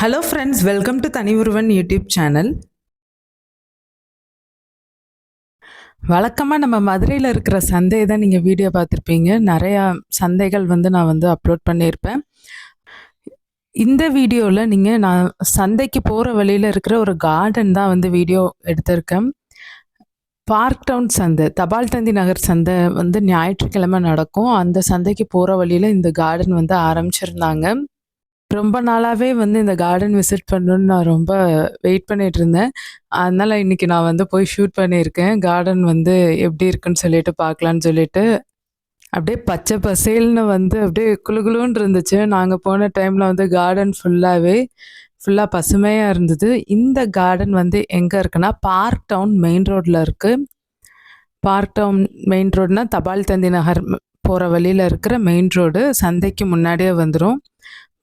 Hello friends welcome to தனி ஒருவன் YouTube channel வழக்கமாக நம்ம மதுரையில் இருக்கிற சந்தையை தான் நீங்கள் வீடியோ பார்த்துருப்பீங்க. நிறையா சந்தைகள் வந்து நான் வந்து அப்லோட் பண்ணியிருப்பேன். இந்த வீடியோவில் நீங்கள் நான் சந்தைக்கு போகிற வழியில் இருக்கிற ஒரு கார்டன் தான் வந்து வீடியோ எடுத்திருக்கேன். பார்க் டவுன் சந்தை தபால் தந்தி நகர் சந்தை வந்து ஞாயிற்றுக்கிழமை நடக்கும். அந்த சந்தைக்கு போகிற வழியில் இந்த கார்டன் வந்து ஆரம்பிச்சிருந்தாங்க. ரொம்ப நாளாகவே வந்து இந்த கார்டன் விசிட் பண்ணணுன்னு நான் ரொம்ப வெயிட் பண்ணிட்டு இருந்தேன் அதனால் இன்னைக்கு நான் வந்து போய் ஷூட் பண்ணியிருக்கேன். கார்டன் வந்து எப்படி இருக்குன்னு சொல்லிட்டு பார்க்கலான்னு சொல்லிட்டு. அப்படியே பச்சை பசேல்னு வந்து அப்படியே குழுகுலுன்னு இருந்துச்சு. நாங்கள் போன டைமில் வந்து கார்டன் ஃபுல்லாகவே ஃபுல்லாக பசுமையாக இருந்தது. இந்த கார்டன் வந்து எங்கே இருக்குன்னா பார்க் டவுன் மெயின் ரோட்டில் இருக்குது பார்க் டவுன் மெயின் ரோடுனா தபால் தந்தி நகர் போகிற வழியில் இருக்கிற மெயின் ரோடு சந்தைக்கு முன்னாடியே வந்துடும்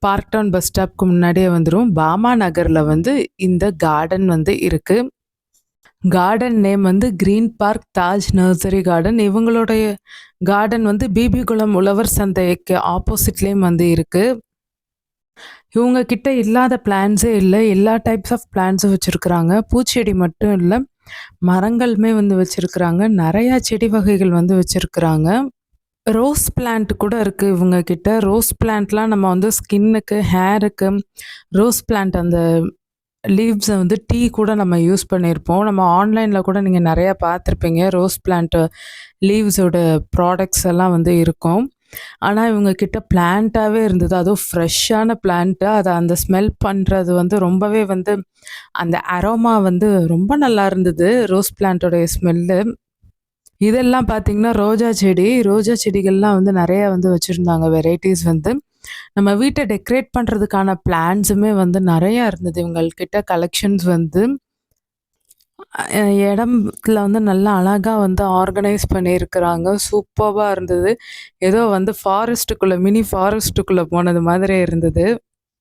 பார்க் டவுன் பஸ் ஸ்டாப்க்கு முன்னாடியே வந்துடும் பாமா நகரில் வந்து இந்த கார்டன் வந்து இருக்குது கார்டன் நேம் வந்து Green Park Taj Nursery Garden இவங்களுடைய கார்டன் வந்து பிபி குளம் உழவர் சந்தைக்கு ஆப்போசிட்லேயும் வந்து இருக்குது இவங்க கிட்ட இல்லாத பிளான்ஸே இல்லை. எல்லா டைப்ஸ் ஆஃப் பிளான்ஸும் வச்சுருக்குறாங்க. பூச்செடி மட்டும் இல்லை மரங்களுமே வந்து வச்சுருக்குறாங்க. நிறையா செடி வகைகள் வந்து வச்சுருக்குறாங்க. ரோஸ் பிளான்ட் கூட இருக்குது இவங்க கிட்ட ரோஸ் பிளான்ட்லாம் நம்ம வந்து ஸ்கின்னுக்கு ஹேருக்கு ரோஸ் பிளான்ட் அந்த லீவ்ஸை வந்து டீ கூட நம்ம யூஸ் பண்ணியிருப்போம் நம்ம ஆன்லைனில் கூட நீங்கள் நிறையா பார்த்துருப்பீங்க ரோஸ் பிளான்ட்டு லீவ்ஸோட ப்ராடக்ட்ஸ் எல்லாம் வந்து இருக்கும். ஆனால் இவங்க கிட்ட பிளான்ட்டாகவே இருந்தது. அதுவும் ஃப்ரெஷ்ஷான பிளான்ட்டு அதை அந்த ஸ்மெல் பண்ணுறது வந்து ரொம்பவே வந்து அந்த அரோமா வந்து ரொம்ப நல்லா இருந்தது. ரோஸ் பிளான்ட்டோடைய ஸ்மெல்லு இதெல்லாம் பார்த்தீங்கன்னா ரோஜா செடி ரோஜா செடிகள்லாம் வந்து நிறையா வந்து வச்சுருந்தாங்க வெரைட்டிஸ் வந்து. நம்ம வீட்டை டெக்கரேட் பண்ணுறதுக்கான பிளான்ஸுமே வந்து நிறையா இருந்தது. இவங்கள்கிட்ட கலெக்ஷன்ஸ் வந்து இடத்துல வந்து நல்லா அழகாக வந்து ஆர்கனைஸ் பண்ணியிருக்கிறாங்க. சூப்பராக இருந்தது. ஏதோ வந்து ஃபாரஸ்ட்டுக்குள்ளே மினி ஃபாரஸ்ட்டுக்குள்ளே போனது மாதிரி இருந்தது.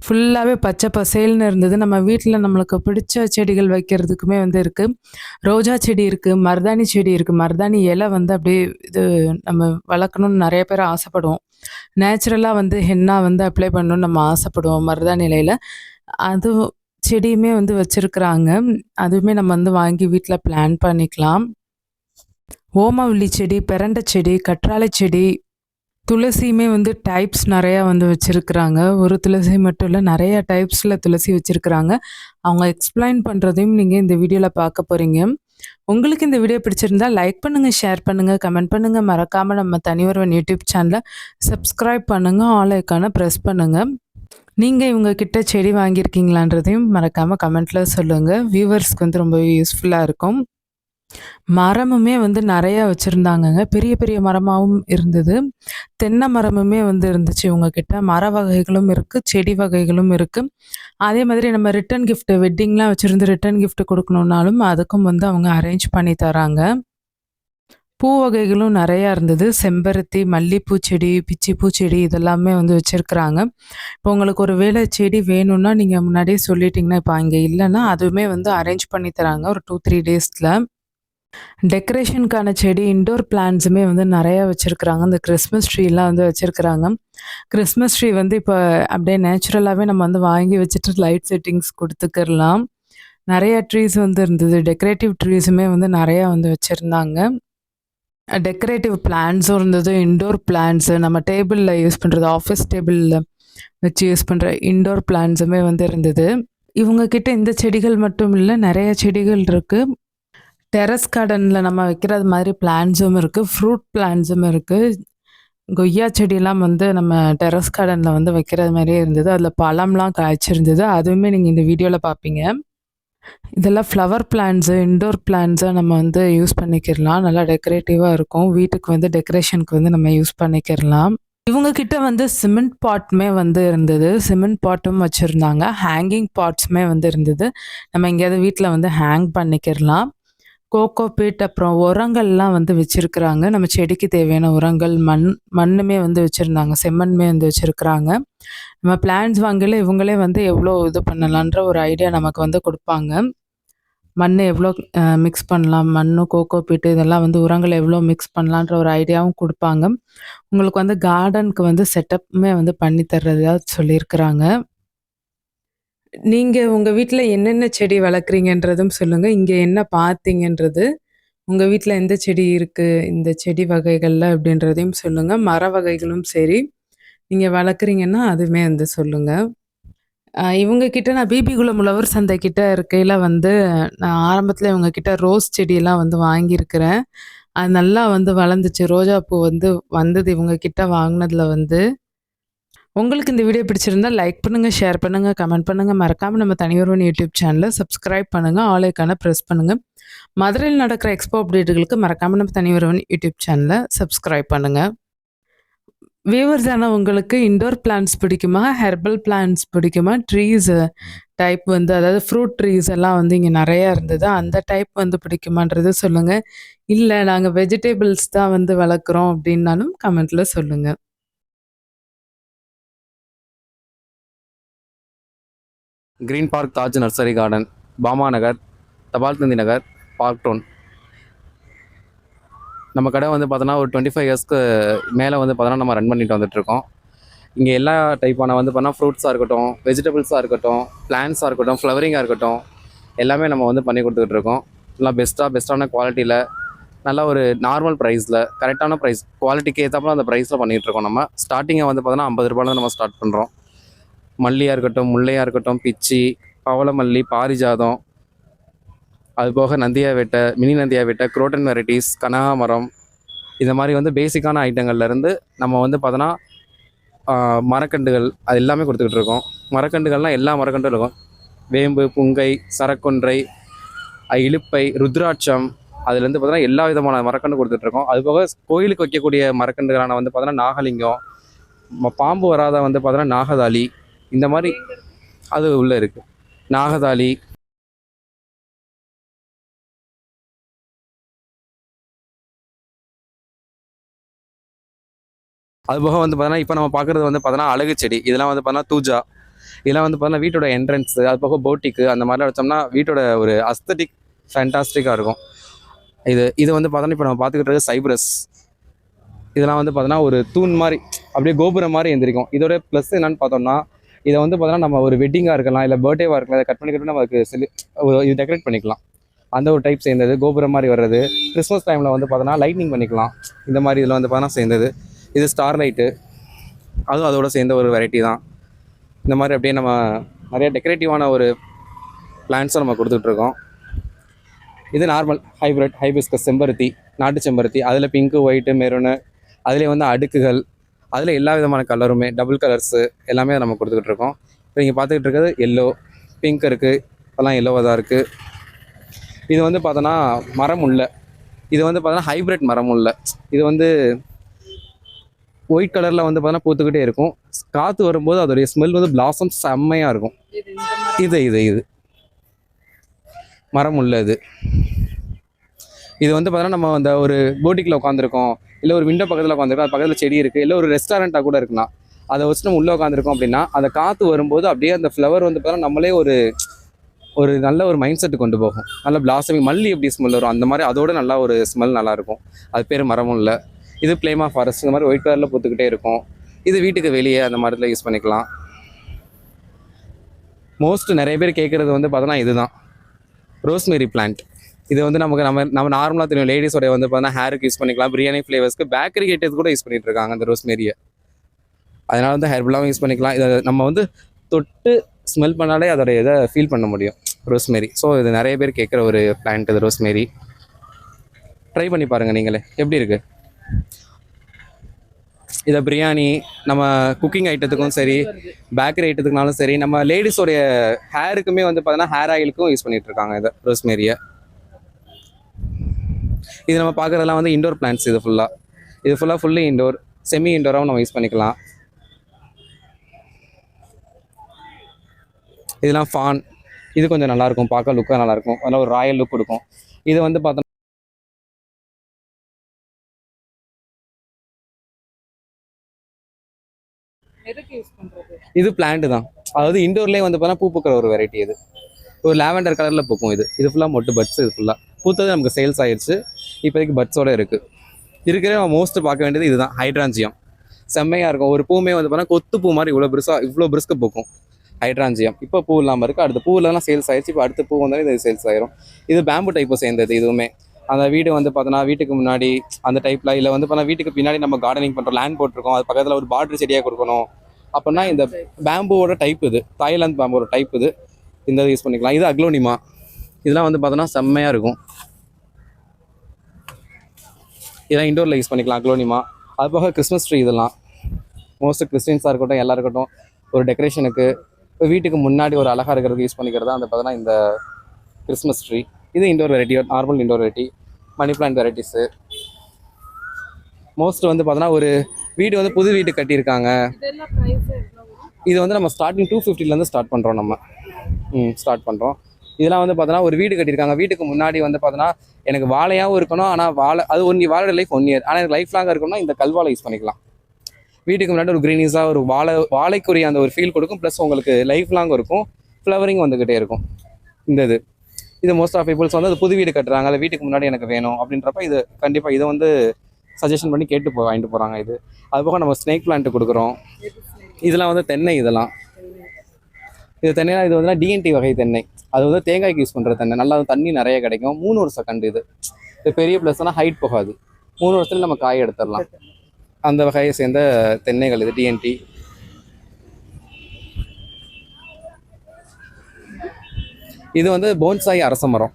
ஃபுல்லாகவே பச்சை பசேல்னு இருந்தது. நம்ம வீட்டில் நம்மளுக்கு பிடிச்ச செடிகள் வைக்கிறதுக்குமே வந்து இருக்குது ரோஜா செடி இருக்குது மருதாணி செடி இருக்குது மருதாணி இலை வந்து அப்படியே இது நம்ம வளர்க்கணும்னு நிறைய பேர் ஆசைப்படுவோம். நேச்சுரலாக வந்து ஹென்னா வந்து அப்ளை பண்ணணும்னு நம்ம ஆசைப்படுவோம் மருதாணி இலையில். அது செடியுமே வந்து வச்சுருக்குறாங்க. அதுவுமே நம்ம வந்து வாங்கி வீட்டில் பிளான் பண்ணிக்கலாம். ஓமவல்லி செடி பிரண்டை செடி கற்றாழை செடி துளசியுமே வந்து டைப்ஸ் நிறையா வந்து வச்சுருக்குறாங்க. ஒரு துளசி மட்டும் இல்லை நிறைய டைப்ஸில் துளசி வச்சுருக்குறாங்க. அவங்க எக்ஸ்பிளைன் பண்ணுறதையும் நீங்கள் இந்த வீடியோவில் பார்க்க போகிறீங்க உங்களுக்கு இந்த வீடியோ பிடிச்சிருந்தா லைக் பண்ணுங்கள் ஷேர் பண்ணுங்கள் கமெண்ட் பண்ணுங்கள் மறக்காமல் நம்ம தனியொருவன் யூடியூப் சேனலை சப்ஸ்கிரைப் பண்ணுங்கள் ஆல் ஐக்கானை ப்ரெஸ் பண்ணுங்கள் நீங்கள் இவங்க கிட்ட செடி வாங்கியிருக்கீங்களான்றதையும் மறக்காமல் கமெண்ட்டில் சொல்லுங்கள் வியூவர்ஸ்க்கு வந்து ரொம்பவே யூஸ்ஃபுல்லாக இருக்கும். மரமுமே வந்து நிறையா வச்சுருந்தாங்கங்க. பெரிய பெரிய மரமாகவும் இருந்தது. தென்னை மரமுமே வந்து இருந்துச்சு இவங்கக்கிட்ட மர வகைகளும் இருக்குது செடி வகைகளும் இருக்குது அதே மாதிரி நம்ம ரிட்டன் கிஃப்ட்டு வெட்டிங்லாம் வச்சுருந்து ரிட்டன் கிஃப்ட் கொடுக்கணுன்னாலும் அதுக்கும் வந்து அவங்க அரேஞ்ச் பண்ணி தராங்க. பூ வகைகளும் நிறையா இருந்தது. செம்பருத்தி மல்லிப்பூ செடி பிச்சிப்பூ செடி இதெல்லாமே வந்து வச்சுருக்குறாங்க. இப்போ உங்களுக்கு ஒரு வேலை செடி வேணும்னா நீங்கள் முன்னாடியே சொல்லிட்டிங்கன்னா இப்போ அங்கே இல்லைன்னா அதுவுமே வந்து அரேஞ்ச் பண்ணி தராங்க. ஒரு டூ த்ரீ டேஸில் டெக்கரேஷனுக்கான செடி இன்டோர் பிளான்ஸுமே வந்து நிறையா வச்சுருக்குறாங்க. இந்த கிறிஸ்மஸ் ட்ரீலாம் வந்து வச்சுருக்குறாங்க. கிறிஸ்மஸ் ட்ரீ வந்து இப்போ அப்படியே நேச்சுரலாகவே நம்ம வந்து வாங்கி வச்சுட்டு லைட் செட்டிங்ஸ் கொடுத்துக்கிறலாம் நிறைய ட்ரீஸ் வந்து இருந்தது. டெக்கரேட்டிவ் ட்ரீஸுமே வந்து நிறையா வந்து வச்சுருந்தாங்க. டெக்கரேட்டிவ் பிளான்ஸும் இருந்தது. இன்டோர் பிளான்ஸு நம்ம டேபிளில் யூஸ் பண்ணுறது ஆஃபீஸ் டேபிளில் வச்சு யூஸ் பண்ணுற இன்டோர் பிளான்ஸுமே வந்து இருந்தது. இவங்கக்கிட்ட இந்த செடிகள் மட்டும் இல்லை நிறைய செடிகள் இருக்குது டெரஸ் கார்டனில் நம்ம வைக்கிறது மாதிரி பிளான்ஸும் இருக்குது ஃப்ரூட் பிளான்ஸும் இருக்குது கொய்யா செடியெல்லாம் வந்து நம்ம டெரஸ் கார்டனில் வந்து வைக்கிறது மாதிரியே இருந்தது. அதில் பழம்லாம் காய்ச்சிருந்தது. அதுவுமே நீங்கள் இந்த வீடியோவில் பார்ப்பீங்க இதெல்லாம் ஃப்ளவர் பிளான்ஸு இன்டோர் பிளான்ஸை நம்ம வந்து யூஸ் பண்ணிக்கிடலாம். நல்லா டெக்கரேட்டிவாக இருக்கும். வீட்டுக்கு வந்து டெக்கரேஷனுக்கு வந்து நம்ம யூஸ் பண்ணிக்கிடலாம். இவங்கக்கிட்ட வந்து சிமெண்ட் பாட்டுமே வந்து இருந்தது. சிமெண்ட் பாட்டும் வச்சுருந்தாங்க. ஹேங்கிங் பாட்ஸுமே வந்து இருந்தது. நம்ம எங்கேயாவது வீட்டில் வந்து ஹேங் பண்ணிக்கிடலாம். கோகோ பீட் அப்புறம் உரங்கள்லாம் வந்து வச்சுருக்குறாங்க. நம்ம செடிக்கு தேவையான உரங்கள் மண் மண்ணுமே வந்து வச்சுருந்தாங்க செம்மண்ணுமே வந்து வச்சுருக்குறாங்க. நம்ம பிளான்ஸ் வாங்கல இவங்களே வந்து எவ்வளோ இது பண்ணலான்ற ஒரு ஐடியா நமக்கு வந்து கொடுப்பாங்க. மண் எவ்வளோ மிக்ஸ் பண்ணலாம் மண்ணு கோகோ பீட்டு இதெல்லாம் வந்து உரங்கள் எவ்வளோ மிக்ஸ் பண்ணலான்ற ஒரு ஐடியாவும் கொடுப்பாங்க. உங்களுக்கு வந்து கார்டனுக்கு வந்து செட்டப்புமே வந்து பண்ணி தர்றதா சொல்லியிருக்கிறாங்க. நீங்க உங்க வீட்ல என்னென்ன செடி வளர்க்குறீங்கன்றதும் சொல்லுங்க. இங்க என்ன பார்த்தீங்கன்றது, உங்க வீட்ல எந்த செடி இருக்கு, இந்த செடி வகைகள்ல அப்படின்றதையும் சொல்லுங்க. மர வகைகளும் சரி, நீங்க வளர்க்குறீங்கன்னா அதுவுமே வந்து சொல்லுங்க. அ இவங்க கிட்ட நான் பிபிகுளம் உழவர் சந்தை கிட்ட இருக்கையில வந்து, நான் ஆரம்பத்தில் இவங்க கிட்ட ரோஸ் செடியெல்லாம் வந்து வாங்கியிருக்கிறேன். அது நல்லா வந்து வளர்ந்துச்சு. ரோஜாப்பூ வந்து வந்தது இவங்க கிட்ட வாங்கினதுல வந்து. உங்களுக்கு இந்த வீடியோ பிடிச்சிருந்தா லைக் பண்ணுங்கள் ஷேர் பண்ணுங்கள் கமெண்ட் பண்ணுங்கள் மறக்காமல் நம்ம தனியொருவன் யூடியூப் சேனலை சப்ஸ்கிரைப் பண்ணுங்க. ஆலைக்கான ப்ரெஸ் பண்ணுங்கள் மதுரையில் நடக்கிற எக்ஸ்போ அப்டேட்டுகளுக்கு மறக்காமல் நம்ம தனியொருவன் யூடியூப் சேனலை சப்ஸ்கிரைப் பண்ணுங்கள் வியூவர்ஸ் ஆனால் உங்களுக்கு இண்டோர் பிளான்ஸ் பிடிக்குமா? ஹெர்பல் பிளான்ஸ் பிடிக்குமா? ட்ரீஸ் டைப் வந்து அதாவது ஃப்ரூட் ட்ரீஸ் எல்லாம் வந்து இங்கே நிறையா இருந்தது. அந்த டைப் வந்து பிடிக்குமான்றத சொல்லுங்கள் இல்லை நாங்கள் வெஜிடேபிள்ஸ் தான் வந்து வளர்க்குறோம் அப்படின்னாலும் கமெண்ட்டில் சொல்லுங்கள் Green Park Taj Nursery Garden Bama Nagar Thapal Thanthi Nagar park down. நம்ம கடை வந்து பார்த்தோன்னா ஒரு டுவெண்ட்டி ஃபைவ் இயர்ஸ்க்கு மேலே வந்து பார்த்தோன்னா நம்ம ரன் பண்ணிட்டு வந்துட்டுருக்கோம். இங்கே எல்லா டைப்பான வந்து பார்த்தா ஃப்ரூட்ஸாக இருக்கட்டும் வெஜிடபிள்ஸாக இருக்கட்டும் பிளான்ஸாக இருக்கட்டும் ஃப்ளவரிங்காக இருக்கட்டும் எல்லாமே நம்ம வந்து பண்ணி கொடுத்துக்கிட்டு இருக்கோம் எல்லாம் பெஸ்ட்டாக பெஸ்ட்டான குவாலிட்டியில் நல்ல ஒரு நார்மல் ப்ரைஸில் கரெக்டான ப்ரைஸ் குவாலிட்டிக்கு ஏற்றப்பல அந்த ப்ரைஸில் பண்ணிகிட்ருக்கோம் நம்ம. ஸ்டார்டிங்கை வந்து பார்த்தோன்னா ஐம்பது ரூபாயில நம்ம ஸ்டார்ட் பண்ணுறோம் மல்லியாக இருக்கட்டும் முல்லையாக இருக்கட்டும் பிச்சி பவளமல்லி பாரிஜாதம் அது போக நந்தியா வெட்டை மினி நந்தியா வெட்டை குரோட்டன் வெரைட்டிஸ் கனகாமரம் இந்த மாதிரி வந்து பேசிக்கான ஐட்டங்கள்லேருந்து நம்ம வந்து பார்த்தோன்னா மரக்கண்டுகள் மரக்கன்றுகள் அது எல்லாமே கொடுத்துக்கிட்டு இருக்கோம். மரக்கன்றுகள்லாம் எல்லா மரக்கண்டும் இருக்கும். வேம்பு புங்கை சரக்கொன்றை இழுப்பை இலுப்பை ருத்ராட்சம் அதுலேருந்து பார்த்தோன்னா எல்லா விதமான மரக்கன்று கொடுத்துட்ருக்கோம் அது போக கோயிலுக்கு வைக்கக்கூடிய மரக்கண்டுகளான வந்து பார்த்தோன்னா நாகலிங்கம் ம- பாம்பு வராத வந்து பார்த்தோன்னா நாகதாளி இந்த மாதிரி அது உள்ளே இருக்குது நாகதாளி அது போக வந்து பார்த்தோன்னா இப்போ நம்ம பார்க்குறது வந்து பார்த்தோன்னா அழகு செடி. இதெல்லாம் வந்து பார்த்தோன்னா தூஜா. இதெல்லாம் வந்து பார்த்தோன்னா வீட்டோட என்ட்ரன்ஸு அது போக போட்டிக்கு அந்த மாதிரிலாம் வச்சோம்னா வீட்டோட ஒரு அஸ்தட்டிக் ஃபேண்டாஸ்டிக்காக இருக்கும். இது இது வந்து பார்த்தோன்னா இப்போ நம்ம பார்த்துக்கிட்டு சைப்ரஸ் இதெல்லாம் வந்து பார்த்தோன்னா ஒரு தூண் மாதிரி அப்படியே கோபுரம் மாதிரி எந்திரிக்கும். இதோட ப்ளஸ் என்னன்னு பார்த்தோம்னா இதை வந்து பார்த்தோன்னா நம்ம ஒரு வெட்டிங்காக இருக்கலாம் இல்லை பர்த்டேவாக இருக்கலாம் இதை கட் பண்ணி கட்டி நம்ம நமக்கு செலி இது டெக்கரேட் பண்ணிக்கலாம். அந்த ஒரு டைப் சேர்ந்தது கோபுரம் மாதிரி வர்றது கிறிஸ்மஸ் டைமில் வந்து பார்த்தோன்னா லைட்னிங் பண்ணிக்கலாம். இந்த மாதிரி இதில் வந்து பார்த்தோன்னா சேர்ந்தது. இது ஸ்டார் லைட்டு அதுவும் அதோட சேர்ந்த ஒரு வெரைட்டி தான். இந்த மாதிரி அப்படியே நம்ம நிறைய டெக்கரேட்டிவான ஒரு பிளான்ஸும் நம்ம கொடுத்துட்ருக்கோம் இது நார்மல் ஹைப்ரிட் ஹைபிஸ்கஸ் செம்பருத்தி நாட்டு செம்பருத்தி அதில் பிங்க்கு ஒயிட்டு மெரூனு அதுலேயே வந்து அடுக்குகள் அதில் எல்லா விதமான கலருமே டபுள் கலர்ஸு எல்லாமே நம்ம கொடுத்துக்கிட்டு இருக்கோம். இப்போ நீங்கள் பார்த்துக்கிட்டு இருக்கிறது எல்லோ பிங்க் இருக்குது அதெல்லாம் எல்லோவாக தான் இருக்குது இது வந்து பார்த்தோன்னா மரம் உள்ள இது வந்து பார்த்தோன்னா ஹைப்ரிட் மரம் உள்ள. இது வந்து ஒயிட் கலரில் வந்து பார்த்தோன்னா பூத்துக்கிட்டே இருக்கும். காற்று வரும்போது அதோடைய ஸ்மெல் வந்து பிளாசம் செம்மையாக இருக்கும். இது இது இது. மரம் உள்ளது இது. வந்து பார்த்தோன்னா நம்ம அந்த ஒரு போட்டிக்கில் உட்காந்துருக்கோம் இல்லை ஒரு விண்டோ பக்கத்தில் உட்காந்துருக்கோம் அது பக்கத்தில் செடி இருக்குது இல்லை ஒரு ரெஸ்டாரண்ட்டாக கூட இருக்கலாம். அதை வச்சு நம்ம உள்ளே உட்காந்துருக்கோம் அப்படின்னா அந்த காற்று வரும்போது அப்படியே அந்த ஃப்ளவர் வந்து பார்த்தோன்னா நம்மளே ஒரு ஒரு நல்ல ஒரு மைண்ட் செட்டு கொண்டு போகும். நல்ல பிளாசமிங் மல்லி எப்படி ஸ்மெல் வரும் அந்த மாதிரி அதோட நல்லா ஒரு ஸ்மெல் நல்லாயிருக்கும் அது பேர் மரமும் இல்லை. இது பிளேமா ஃபாரஸ்ட் இந்த மாதிரி ஒயிட் கலரில் பூத்துக்கிட்டே இருக்கும். இது வீட்டுக்கு வெளியே அந்த மாதிரில யூஸ் பண்ணிக்கலாம். மோஸ்ட் நிறைய பேர் கேட்குறது வந்து பார்த்தோன்னா இதுதான். ரோஸ்மெரி பிளான்ட் இது வந்து நமக்கு நம்ம நம்ம நார்மலாக தெரியும். லேடிஸோட வந்து பார்த்தீங்கன்னா ஹேருக்கு யூஸ் பண்ணிக்கலாம். பிரியாணி ஃப்ளேவர்ஸ்க்கு பேக்கரி கேட்டது கூட யூஸ் பண்ணிட்டு இருக்காங்க அந்த ரோஸ்மேரியை அதனால் வந்து ஹெர்பலாகவும் யூஸ் பண்ணிக்கலாம். இதை நம்ம வந்து தொட்டு ஸ்மெல் பண்ணாலே அதோட இதை ஃபீல் பண்ண முடியும். ரோஸ்மேரி ஸோ இது நிறைய பேர் கேட்குற ஒரு பிளான்ட் இது ரோஸ்மேரி ட்ரை பண்ணி பாருங்கள் நீங்களே. எப்படி இருக்குது இதை பிரியாணி நம்ம குக்கிங் ஐட்டத்துக்கும் சரி பேக்கரி ஐட்டத்துக்குனாலும் சரி நம்ம லேடிஸோடைய ஹேருக்குமே வந்து பார்த்தீங்கன்னா ஹேர் ஆயிலுக்கும் யூஸ் பண்ணிகிட்ருக்காங்க இருக்காங்க இதை ரோஸ்மேரியை இது நம்ம பார்க்குறதெல்லாம் வந்து இண்டோர் பிளான்ட்ஸ் இது ஃபுல்லாக இது ஃபுல்லாக ஃபுல்லி இண்டோர் செமி இண்டோராகவும் நம்ம யூஸ் பண்ணிக்கலாம். இதெல்லாம் ஃபான் இது கொஞ்சம் நல்லாயிருக்கும் பார்க்க லுக்காக நல்லாயிருக்கும் அதில் ஒரு ராயல் லுக் கொடுக்கும். இது வந்து பண்றது? இது பிளான்ட் தான். அதாவது இண்டோர்லேயே வந்து பார்த்தா பூ பூக்கிற ஒரு வெரைட்டி இது. ஒரு லாவெண்டர் கலரில் பூக்கும் இது. இது ஃபுல்லாக மொட்டு பட்ஸ் இது ஃபுல்லாக பூத்தது நமக்கு சேல்ஸ் ஆயிடுச்சு இப்போதைக்கு பட்ஸோட இருக்குது இருக்கிற மோஸ்ட் பார்க்க வேண்டியது இதுதான் ஹைட்ராஞ்சியம் செம்மையாக இருக்கும். ஒரு பூமே வந்து பார்த்தா கொத்து பூ மாதிரி இவ்வளோ பெருசாக இவ்வளோ பிரிஸ்க்கு பூக்கும். ஹைட்ராஞ்சியம் இப்போ பூ இல்லாமல் இருக்குது அடுத்த பூவில்லாம் சேல்ஸ் ஆயிடுச்சு இப்போ அடுத்த பூ வந்தாலும் இது சேல்ஸ் ஆயிரும். இது பேம்பு டைப்பை சேர்ந்தது இதுவுமே. அந்த வீடு வந்து பார்த்தோன்னா வீட்டுக்கு முன்னாடி அந்த டைப்பில் இல்லை வந்து பார்த்தா வீட்டுக்கு பின்னாடி நம்ம கார்டனிங் பண்ணுறோம் லேண்ட் போட்டிருக்கோம். அது பக்கத்தில் ஒரு பார்டர் செடியாக கொடுக்கணும். அப்படின்னா இந்த பேம்புவோட டைப் இது. தாய்லாந்து பேம்போட டைப் இது. இந்த யூஸ் பண்ணிக்கலாம். இது அக்லோனிமா இதெல்லாம் வந்து பார்த்தோன்னா செம்மையாக இருக்கும். இதெல்லாம் இண்டோரில் யூஸ் பண்ணிக்கலாம் அக்லோனிமா. அது போக கிறிஸ்மஸ் ட்ரீ இதெல்லாம். மோஸ்ட் கிறிஸ்டின்ஸாக இருக்கட்டும் எல்லாரும் இருக்கட்டும் ஒரு டெக்கரேஷனுக்கு இப்போ வீட்டுக்கு முன்னாடி ஒரு அழகாக இருக்கிறதுக்கு யூஸ் பண்ணிக்கிறது அந்த பார்த்தோன்னா இந்த கிறிஸ்மஸ் ட்ரீ இது indoor variety normal indoor variety money plant varieties most வந்து பார்த்தோன்னா ஒரு வீடு வந்து புது வீடு கட்டியிருக்காங்க. இது வந்து நம்ம ஸ்டார்டிங் டூ ஃபிஃப்டிலேருந்து ஸ்டார்ட் பண்ணுறோம் நம்ம. ம் ஸ்டார்ட் பண்ணுறோம் இதெல்லாம் வந்து பார்த்தோன்னா ஒரு வீடு கட்டியிருக்காங்க. வீட்டுக்கு முன்னாடி வந்து பார்த்தோன்னா எனக்கு வாழையாகவும் இருக்கணும். ஆனால் வாழை அது ஒன் வாழை லைஃப் ஒன் இயர் ஆனால் எனக்கு லைஃப் லாங்காக இருக்கணும்னா இந்த கல்வாழை யூஸ் பண்ணிக்கலாம். வீட்டுக்கு முன்னாடி ஒரு க்ரீனிஸாக ஒரு வாழை வாழைக்குரிய அந்த ஒரு ஃபீல் கொடுக்கும். ப்ளஸ் உங்களுக்கு லைஃப் லாங் இருக்கும். ஃப்ளவரிங் வந்துக்கிட்டே இருக்கும். இந்த இது. இது மோஸ்ட் ஆஃப் பீப்புள்ஸ் வந்து அது புது வீடு கட்டுறாங்க. இல்லை வீட்டுக்கு முன்னாடி எனக்கு வேணும் அப்படின்றப்ப இது கண்டிப்பாக இதை வந்து சஜஷன் பண்ணி கேட்டு போ வாங்கிட்டு போகிறாங்க இது. அது போக நம்ம ஸ்னேக் பிளான்ட் கொடுக்குறோம். இதெல்லாம் வந்து தென்னை இதெல்லாம். இது தென்னைனா இது வந்து டிஎன்டி வகை தென்னை. அது வந்து தேங்காய்க்கு யூஸ் பண்ணுற தண்ணி நல்லா தண்ணி நிறைய கிடைக்கும். மூணு வருஷம் கண்டு இது. இது பெரிய ப்ளஸ்னா ஹைட் போகாது. மூணு வருஷத்துல நம்ம காய் எடுத்துடலாம். அந்த வகையை சேர்ந்த தென்னைகள் இது டிஎன்டி இது வந்து போன்சாய் அரச மரம்.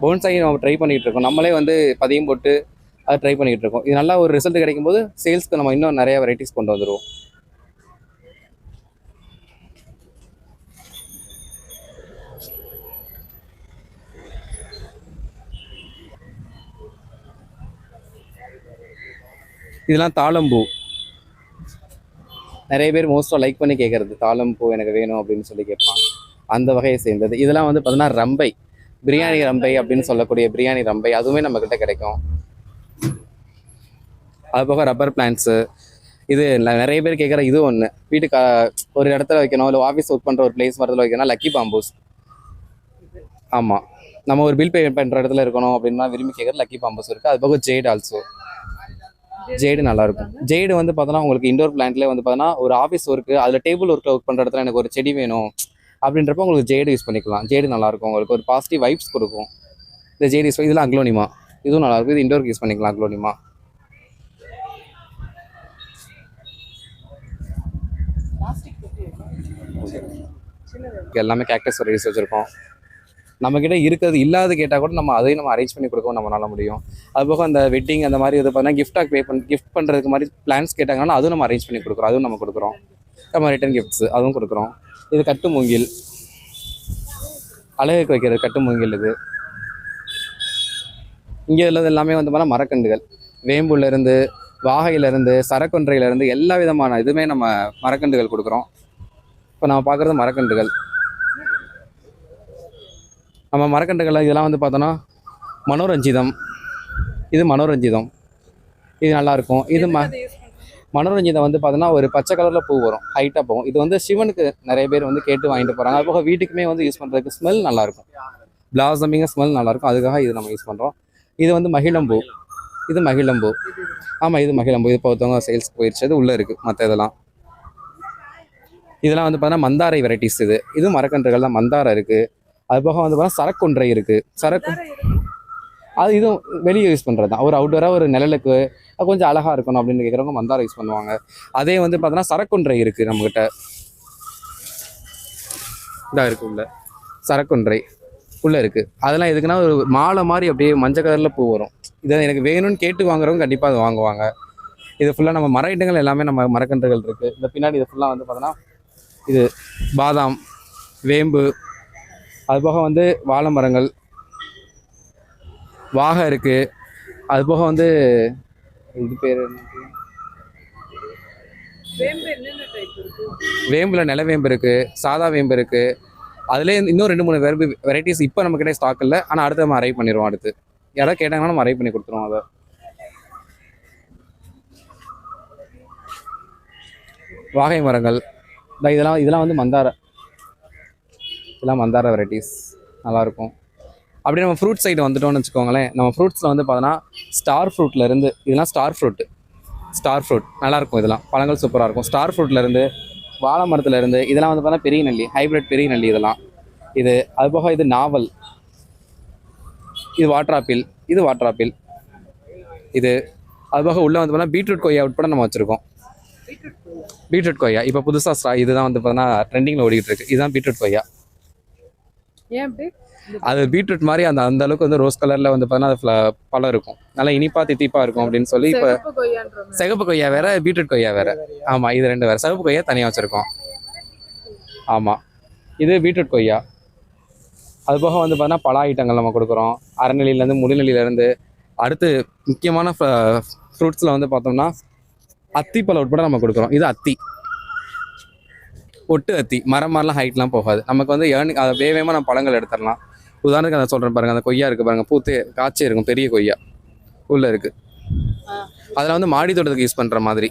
போன்சாய் நம்ம ட்ரை பண்ணிகிட்டு இருக்கோம். நம்மளே வந்து பதியம் போட்டு அதை ட்ரை பண்ணிக்கிட்டு இருக்கோம். இது நல்லா ஒரு ரிசல்ட் கிடைக்கும் போது சேல்ஸ்க்கு நம்ம இன்னும் நிறைய வெரைட்டிஸ் கொண்டு வந்துடுவோம் இதெல்லாம் தாளம்பூ நிறைய பேர் மோஸ்ட்டாக லைக் பண்ணி கேட்குறது தாளம்பூ எனக்கு வேணும் அப்படின்னு சொல்லி கேட்பாங்க. அந்த வகையை சேர்ந்தது. இதெல்லாம் வந்து பார்த்தீங்கன்னா ரம்பை பிரியாணி ரம்பை அப்படின்னு சொல்லக்கூடிய பிரியாணி ரம்பை அதுவுமே நம்மக்கிட்ட கிடைக்கும். அது போக ரப்பர் பிளான்ட்ஸு இது நிறைய பேர் கேட்குற இது ஒன்று வீட்டுக்கு ஒரு இடத்துல வைக்கணும் இல்லை ஆஃபீஸ் ஒர்க் பண்ணுற ஒரு பிளேஸ் வரதுல வைக்கணும் லக்கி பாம்பூஸ் ஆமாம் நம்ம ஒரு பில் பே பண்ணுற இடத்துல இருக்கணும் அப்படின்னா விரும்பி கேட்குற லக்கி பாம்பூஸ் இருக்குது அது போக ஜேட் ஆல்சோ ஜெய்டு நல்லா இருக்கும் ஜெய்டு வந்து பார்த்தோன்னா உங்களுக்கு இண்டோர் பிளான்ட்லேயே வந்து பார்த்தோன்னா ஒரு ஆஃபீஸ் ஒர்க்கு அதில் டேபிள் ஒர்க்கில் ஒர்க் பண்ணுற இடத்துல எனக்கு ஒரு செடி வேணும் அப்படின்றப்ப உங்களுக்கு ஜெய்டு யூஸ் பண்ணிக்கலாம். ஜெய்டு நல்லா இருக்கும் உங்களுக்கு ஒரு பாசிட்டிவ் வைப்ஸ் கொடுக்கும். இந்த ஜெய்டு யூஸ் இதெல்லாம் அக்லோனிமா. இதுவும் நல்லா இருக்கும் இது இண்டோருக்கு யூஸ் பண்ணிக்கலாம் அக்லோனிமா. எல்லாமே கேக்டஸ் வெரைட்டிஸ் வச்சுருக்கோம் நம்மக்கிட்ட இருக்கிறது இல்லாத கேட்டால் கூட நம்ம அதையும் நம்ம அரேஞ்ச் பண்ணி கொடுக்கவும் நம்மளால முடியும். அதுபோக அந்த வெட்டிங் அந்த மாதிரி இது பார்த்தீங்கன்னா கிஃப்டாக பே பண்ண கிஃப்ட் பண்ணுறதுக்கு மாதிரி பிளான்ஸ் கேட்டாங்கன்னா அதுவும் நம்ம அரேஞ்ச் பண்ணி கொடுக்குறோம். அதுவும் நம்ம கொடுக்குறோம். நம்ம ரிட்டன் கிஃப்ட்ஸ் அதுவும் கொடுக்குறோம். இது கட்டு மூங்கில். அழகுக்கு வைக்கிறது கட்டு மூங்கில் இது. இங்கே உள்ளது எல்லாமே வந்து பார்த்தா மரக்கன்றுகள். வேம்புலேருந்து வாகையிலேருந்து சரக்கொன்றையிலேருந்து எல்லா விதமான இதுவுமே நம்ம மரக்கன்றுகள் கொடுக்குறோம். இப்போ நம்ம பார்க்குறது மரக்கன்றுகள். நம்ம மரக்கன்றுகள் இதெல்லாம் வந்து பார்த்தோன்னா மனோரஞ்சிதம். இது மனோரஞ்சிதம். இது நல்லா இருக்கும் இது ம மனோரஞ்சிதம் வந்து பார்த்தோன்னா ஒரு பச்சை கலரில் பூ வரும். ஹைட்டாக போகும். இது வந்து சிவனுக்கு நிறைய பேர் வந்து கேட்டு வாங்கிட்டு போகிறாங்க அது போக வீட்டுக்குமே வந்து யூஸ் பண்ணுறதுக்கு ஸ்மெல் நல்லாயிருக்கும். பிளாசமிங்க ஸ்மெல் நல்லாயிருக்கும். அதுக்காக இது நம்ம யூஸ் பண்ணுறோம் இது வந்து மகிழம்பூ. இது மகிழம்பூ. ஆமாம் இது மகிழம்பூ. இது ஒருத்தவங்க சேல்ஸ்க்கு போயிடுச்சு அது உள்ளே இருக்குது மற்ற இதெல்லாம். இதெல்லாம் வந்து பார்த்தீங்கன்னா மந்தாரை வெரைட்டிஸ் இது. இது மரக்கன்றுகள் தான் மந்தாரை இருக்குது அது போக வந்து பார்த்தா சரக்கொன்றை இருக்குது சரக்கு அது இதுவும் வெளியே யூஸ் பண்ணுறது தான். ஒரு அவுட்டோராக ஒரு நிழலுக்கு கொஞ்சம் அழகாக இருக்கணும் அப்படின்னு கேட்குறவங்க மந்தாரை யூஸ் பண்ணுவாங்க. அதே வந்து பார்த்தோன்னா சரக்கொன்றை இருக்குது நம்மக்கிட்ட இதாக இருக்குது உள்ள. சரக்கொன்றை உள்ளே இருக்குது அதெல்லாம் எதுக்குன்னா ஒரு மாலை மாதிரி அப்படியே மஞ்சள் கலரில் பூ வரும். இதை எனக்கு வேணும்னு கேட்டு வாங்குறவங்க கண்டிப்பாக அதை வாங்குவாங்க. இது ஃபுல்லாக நம்ம மர ஐட்டங்கள் எல்லாமே நம்ம மரக்கன்றுகள் இருக்குது இந்த பின்னாடி இது ஃபுல்லாக வந்து பார்த்தோன்னா இது பாதாம் வேம்பு அது போக வந்து வாழை மரங்கள் வாகை இருக்குது அது போக வந்து இது பேர் வேம்புல நிலவேம்பு இருக்குது சாதா வேம்பு இருக்குது அதுலேயே இன்னும் ரெண்டு மூணு வேம்பு வெரைட்டிஸ் இப்போ நம்மக்கிட்ட ஸ்டாக் இல்லை. ஆனால் அடுத்து நம்ம அரைவ் பண்ணிடுவோம் அடுத்து. யாராவது கேட்டாங்கன்னா நம்ம அரைவ் பண்ணி கொடுத்துருவோம் அதை. வாகை மரங்கள். இந்த இதெல்லாம் இதெல்லாம் வந்து மந்தார. இதெல்லாம் மந்தார வெரைட்டிஸ் நல்லாயிருக்கும் அப்படியே நம்ம ஃப்ரூட் சைடு வந்துட்டோம்னு வச்சுக்கோங்களேன். நம்ம ஃப்ரூட்ஸில் வந்து பார்த்தோன்னா ஸ்டார் ஃப்ரூட்ல இருந்து இதெல்லாம் ஸ்டார் ஃப்ரூட் ஸ்டார் ஃப்ரூட் நல்லாயிருக்கும் இதெல்லாம். பழங்கள் சூப்பராக இருக்கும். ஸ்டார் ஃப்ரூட்ல இருந்து வாழை மரத்துல இருந்து இதெல்லாம் வந்து பார்த்தா பெரிய நெல்லி ஹைபிரிட் பெரிய நெல்லி இதெல்லாம். இது அது போக இது நாவல். இது வாட்டர் ஆப்பிள் இது வாட்டர் ஆப்பிள் இது அது போக உள்ள வந்து பார்த்தா பீட்ரூட் கொய்யா உட்பட நம்ம வச்சிருக்கோம். பீட்ரூட் கொய்யா? இப்போ புதுசாக இதுதான் வந்து பார்த்தீங்கன்னா ட்ரெண்டிங்கில் ஓடிக்கிட்டு இருக்கு. இதுதான் பீட்ரூட் கொய்யா. அப்படி அது பீட்ரூட் மாதிரி அந்த அந்த அளவுக்கு வந்து ரோஸ் கலரில் வந்து பார்த்தீங்கன்னா அது பழம் இருக்கும். நல்லா இனிப்பா தித்திப்பா இருக்கும் அப்படின்னு சொல்லி இப்போ சிகப்பு கொய்யா வேற பீட்ரூட் கொய்யா வேற. ஆமாம் இது ரெண்டு வேற. சிகப்பு கொய்யா தனியாக வச்சுருக்கோம். ஆமாம் இது பீட்ரூட் கொய்யா. அது போக வந்து பார்த்தீங்கன்னா பழ ஐட்டங்கள் நம்ம கொடுக்குறோம். அரைநெல்லியிலேருந்து முழுநெல்லியிலேருந்து அடுத்து முக்கியமான ஃப்ரூட்ஸில் வந்து பார்த்தோம்னா அத்திப்பழம் உட்பட நம்ம கொடுக்குறோம். இது அத்தி. ஒட்டு அத்தி மரம் மாதிரிலாம் ஹைட்லாம் போகாது. நமக்கு வந்து ஏர்னிங் அதை வேகமாக நம்ம பழங்கள் எடுத்துடலாம். உதாரணத்துக்கு அதை சொல்கிறேன் பாருங்கள் அந்த கொய்யா இருக்குது பாருங்கள் பூத்து காய்ச்சி இருக்கும் பெரிய கொய்யா. உள்ளே இருக்குது அதில் வந்து மாடி தோட்டத்துக்கு யூஸ் பண்ணுற மாதிரி.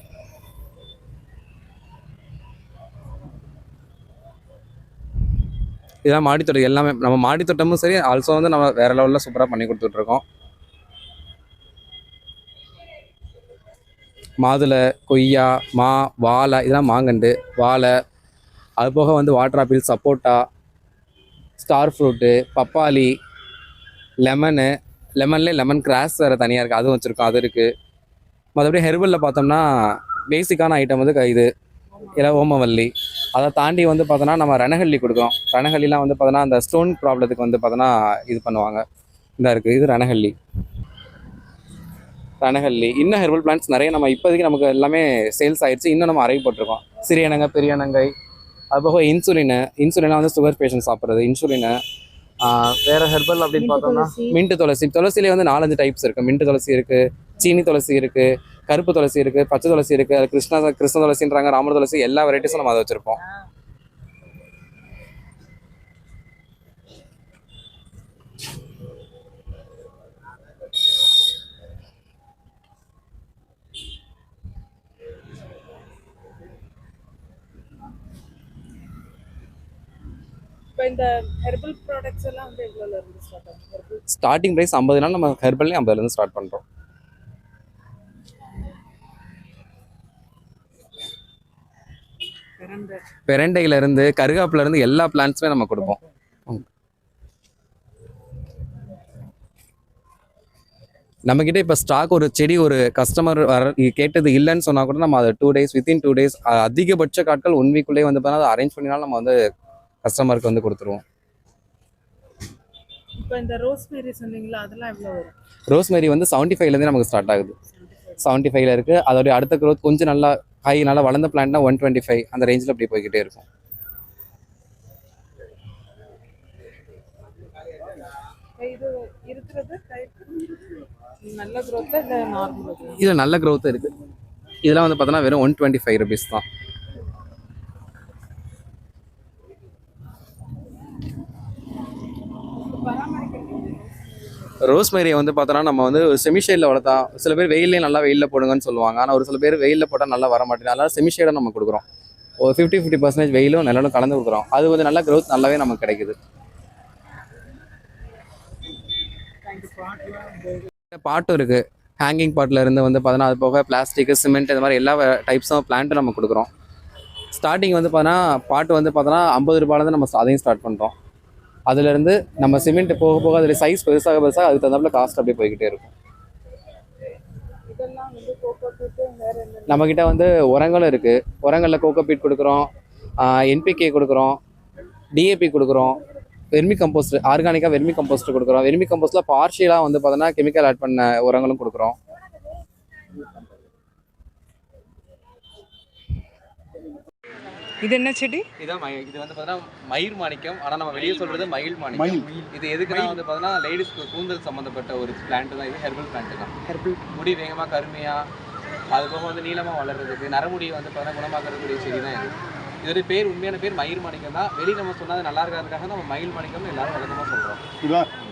இதான் மாடித்தோட்டம் எல்லாமே நம்ம மாடித்தோட்டமும் சரி ஆல்சோ வந்து நம்ம வேற லெவலில் சூப்பராக பண்ணி கொடுத்துட்ருக்கோம். மாதுளை கொய்யா மா வாழை இதெல்லாம் மாங்கண்டு வாழை அது போக வந்து வாட்டர் ஆப்பிள் சப்போட்டா ஸ்டார் ஃப்ரூட்டு பப்பாளி லெமனு லெமன்லேயே லெமன் கிராஸ் வேறு தனியாக இருக்குது அதுவும் வச்சுருக்கோம். அது இருக்குது மற்றபடி ஹெர்பலில் பார்த்தோம்னா பேசிக்கான ஐட்டம் வந்து இது இல்லை ஓமவல்லி. அதை தாண்டி வந்து பார்த்தோன்னா நம்ம ரணஹள்ளி கொடுக்குறோம். ரணஹள்ளிலாம் வந்து பார்த்தோன்னா அந்த ஸ்டோன் ப்ராப்ளத்துக்கு வந்து பார்த்தோன்னா இது பண்ணுவாங்க. இதாக இருக்குது இது ரணஹள்ளி ரணஹள்ளி இன்னும் ஹெர்பல் பிளான்ட்ஸ் நிறைய நம்ம இப்போதைக்கு நமக்கு எல்லாமே சேல்ஸ் ஆயிடுச்சு இன்னும் நம்ம அறை போட்டிருக்கோம். சிறியனங்க பெரியனங்கை அது போக இன்சுலினு இன்சுலினா வந்து சுகர் பேஷண்ட் சாப்பிட்றது இன்சுலினு வேற ஹெர்பல் அப்படின்னு பார்த்தோம்னா மின்ட்டு துளசி. துளசிலே வந்து நாலஞ்சு டைப்ஸ் இருக்கு. மின்ட்டு துளசி இருக்கு சீனி துளசி இருக்கு கருப்பு துளசி இருக்கு பச்சை துளசி இருக்கு அது கிருஷ்ண கிருஷ்ண துளசின்றாங்க ராமர் துளசி எல்லா வெரைட்டிஸும் நம்ம அதை வச்சிருப்போம். இப்போ இந்த ஹெர்பல் ப்ராடக்ட்ஸ் எல்லாம் வந்து எவ்வளோல இருந்து ஸ்டார்ட் ஆகும் ஹெர்பல் ஸ்டார்டிங் ப்ரைஸ் ஐம்பது நாள் நம்ம ஹெர்பல்லே ஐம்பதுலேருந்து ஸ்டார்ட் பண்ணுறோம் பிறந்த பெரண்டையில இருந்து கருகாப்புல இருந்து எல்லா பிளான்ட்ஸுமே நம்ம கொடுப்போம். நம்ம கிட்ட இப்போ ஸ்டாக் ஒரு செடி ஒரு கஸ்டமர் வர கேட்டது இல்லைன்னு சொன்னா கூட நம்ம அதை two days within two days அதிகபட்ச காட்கள் ஒன் வீக்குள்ளே வந்து பார்த்தா அதை அரேஞ்ச் பண்ணினாலும் நம்ம வந்து கஸ்டமருக்கு வந்து கொடுத்துருவோம். ரோஸ்மேரி வந்து செவன்ட்டி ஃபைவ்லேருந்து நமக்கு ஸ்டார்ட் ஆகுது. செவன்ட்டி ஃபைவ்ல இருக்குது அதோடைய அடுத்த growth கொஞ்சம் நல்லா ஹை நல்லா வளர்ந்த பிளான்ட்னா ஒன் டுவெண்ட்டி ஃபைவ் அந்த ரேஞ்சில் அப்படி போய்கிட்டே இருக்கும். இதில் நல்ல growth இருக்குது இதெல்லாம் வந்து பார்த்தோன்னா வெறும் ஒன் டுவெண்ட்டி ஃபைவ் ருபீஸ் தான். ரோஸ்மேரியை வந்து பார்த்தோன்னா நம்ம வந்து செமிஷேடில் வளர்த்தா சில பேர் வெயிலே நல்லா வெயிலில் போடுங்கன்னு சொல்லுவாங்க. ஆனால் ஒரு சில பேர் வெயிலில் போட்டால் நல்லா வர மாட்டேங்குது. அதனால் செமிஷேடாக நம்ம கொடுக்குறோம். ஒரு ஃபிஃப்டி ஃபிஃப்டி பர்சன்டேஜ் வெயிலும் நிழலும் கலந்து கொடுக்குறோம். அது வந்து நல்லா க்ரோத் நல்லாவே நமக்கு கிடைக்குது. பாட்டும் இருக்குது ஹேங்கிங் பாட்டில் இருந்து வந்து பார்த்தோன்னா அது போக பிளாஸ்டிக்கு சிமெண்ட் இந்த மாதிரி எல்லா டைப்ஸும் பிளான்ட்டும் நம்ம கொடுக்குறோம். ஸ்டார்டிங் வந்து பார்த்தோன்னா பாட்டு வந்து பார்த்தோன்னா ஐம்பது ரூபாயிலேருந்து நம்ம அதையும் ஸ்டார்ட் பண்ணுறோம் அதுலேருந்து நம்ம சிமெண்ட் போக போக அதில் சைஸ் பெருசாக பெருசாக அதுக்கு தகுந்தாப்புல காஸ்ட் அப்படியே போய்கிட்டே இருக்கும். நம்மக்கிட்ட வந்து உரங்களும் இருக்குது உரங்களில் கோகோபீட் கொடுக்குறோம். என்பிகே கொடுக்குறோம். டிஏபி கொடுக்குறோம். வெர்மி கம்போஸ்ட் ஆர்கானிக்காக வெர்மி கம்போஸ்ட் கொடுக்குறோம். வெர்மி கம்போஸ்ட்டில் பார்ஷியலாக வந்து பார்த்தோன்னா கெமிக்கல் ஆட் பண்ண உரங்களும் கொடுக்குறோம். இது என்ன செடி? இதான் இது வந்து பார்த்தீங்கன்னா மயிர் மாணிக்கம். ஆனால் நம்ம வெளியே சொல்றது மயில் மாணிக்கம். இது எதுக்குன்னா வந்து பார்த்தீங்கன்னா லேடிஸ்க்கு கூந்தல் சம்மந்தப்பட்ட ஒரு பிளான்ட் தான். இது ஹெர்பல் பிளான்ட் தான். ஹெர்பல் முடி வேகமாக கருமையாக அது போக வந்து நீளமாக வளர்றதுக்கு நரமுடி வந்து பார்த்தீங்கன்னா குணமாக்கக்கூடிய செடி தான் இது. இதோட பேர் உண்மையான பேர் மயில் மாணிக்கம் தான். வெளியே நம்ம சொன்னது நல்லா இருக்கிறதுக்காக நம்ம மயில் மாணிக்கம்னு எல்லாரும் வழக்கமாக சொல்கிறோம்